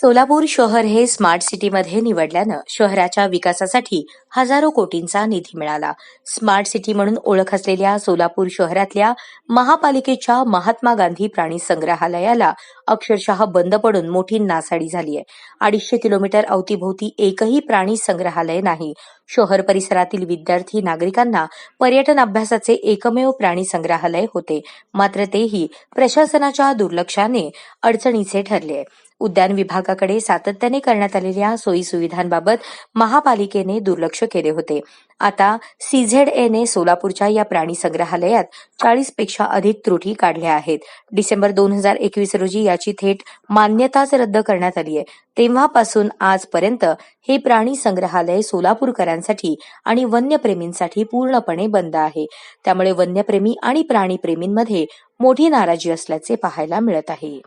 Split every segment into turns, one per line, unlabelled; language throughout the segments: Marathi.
सोलापूर शहर हे स्मार्ट सिटीमध्ये निवडल्यानं शहराच्या विकासासाठी हजारो कोटींचा निधी मिळाला. स्मार्ट सिटी म्हणून ओळख असलेल्या सोलापूर शहरातल्या महापालिकेच्या महात्मा गांधी प्राणी संग्रहालयाला अक्षरशः बंद पडून मोठी नासाडी झाली आहे. अडीचशे किलोमीटर अवतीभोवती एकही प्राणी संग्रहालय नाही. शहर परिसरातील विद्यार्थी नागरिकांना पर्यटन अभ्यासाचे एकमेव प्राणी संग्रहालय होते. मात्र तेही प्रशासनाच्या दुर्लक्षाने अडचणीचे ठरले आहे. उद्यान विभागाकडे सातत्याने करण्यात आलेल्या सोयी सुविधांबाबत महापालिकेने दुर्लक्ष केले होते. आता सीझेडएने सोलापूरच्या या प्राणी संग्रहालयात चाळीसपेक्षा अधिक त्रुटी काढल्या आहेत. डिसेंबर दोन हजार एकवीस रोजी याची थेट मान्यताच रद्द करण्यात आली आहे. तेव्हापासून आजपर्यंत हे प्राणी संग्रहालय सोलापूरकरांसाठी आणि वन्यप्रेमींसाठी पूर्णपणे बंद आहे. त्यामुळे वन्यप्रेमी आणि प्राणीप्रेमींमध्ये मोठी नाराजी असल्याचे पाहायला मिळत आहे.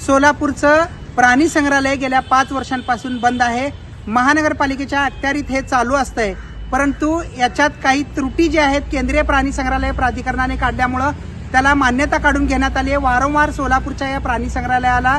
सोलापूरचं प्राणी संग्रहालय गेल्या पाच वर्षांपासून बंद आहे. महानगरपालिकेच्या अखत्यारीत हे चालू असतंय. परंतु याच्यात काही त्रुटी ज्या आहेत केंद्रीय प्राणी संग्रहालय प्राधिकरणाने काढल्यामुळं त्याला मान्यता काढून घेण्यात आली आहे. वारंवार सोलापूरच्या या प्राणी संग्रहालयाला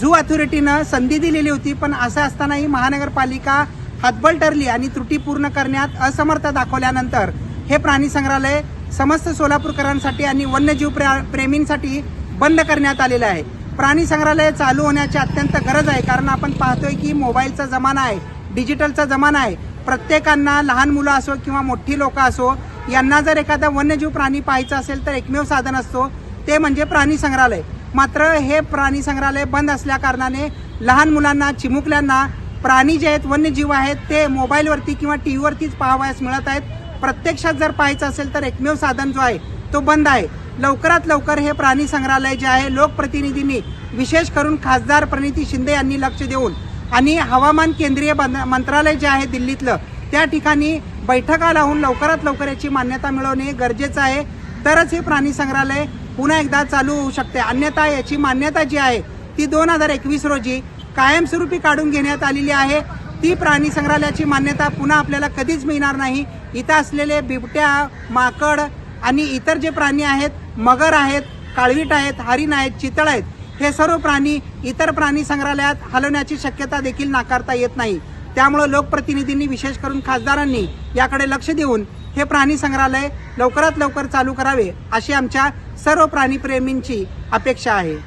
झू अथॉरिटीनं संधी दिलेली होती पण असं असतानाही महानगरपालिका हातबल ठरली आणि त्रुटी पूर्ण करण्यात असमर्थ दाखवल्यानंतर हे प्राणी संग्रहालय समस्त सोलापूरकरांसाठी आणि वन्यजीव प्रेमींसाठी बंद करण्यात आलेलं आहे. प्राणी संग्रहालय चालू होण्याची अत्यंत गरज आहे. कारण आपण पाहतोय की मोबाईलचा जमाना आहे डिजिटलचा जमाना आहे. प्रत्येकांना लहान मुलं असो किंवा मोठी लोक असो यांना जर एखादा वन्यजीव प्राणी पाहायचा असेल तर एकमेव साधन असतो ते म्हणजे प्राणी संग्रहालय. मात्र हे प्राणी संग्रहालय बंद असल्या कारणाने लहान मुलांना चिमुकल्यांना प्राणी जे आहेत वन्यजीव आहेत ते मोबाईलवरती किंवा टी व्हीवरतीच पाहावयास मिळत आहेत. प्रत्यक्षात जर पाहायचं असेल तर एकमेव साधन जो आहे तो बंद आहे. लवकरात लवकर हे प्राणी संग्रहालय जे आहे लोकप्रतिनिधींनी विशेष करून खासदार प्रणिती शिंदे यांनी लक्ष देऊन आणि हवामान केंद्रीय बंद- मंत्रालय जे आहे दिल्लीतलं त्या ठिकाणी बैठका लावून लवकरात लवकर याची मान्यता मिळवणे गरजेचं आहे. तरच हे प्राणी संग्रहालय पुन्हा एकदा चालू होऊ शकते. अन्यथा याची मान्यता जी आहे ती दोन हजार एकवीस रोजी कायमस्वरूपी काढून घेण्यात आलेली आहे. ती प्राणी संग्रहालयाची मान्यता पुन्हा आपल्याला कधीच मिळणार नाही. इथं असलेले बिबट्या माकड आणि इतर जे प्राणी आहेत मगर आहेत काळवीट आहेत हरिण आहेत चितळ आहेत हे सर्व प्राणी इतर प्राणी संग्रहालयात हलवण्याची शक्यता देखील नाकारता येत नाही. त्यामुळे लोकप्रतिनिधींनी विशेष करून खासदारांनी याकडे लक्ष देऊन हे प्राणी संग्रहालय लवकरात लवकर चालू करावे अशी आमच्या सर्व प्राणीप्रेमींची अपेक्षा आहे.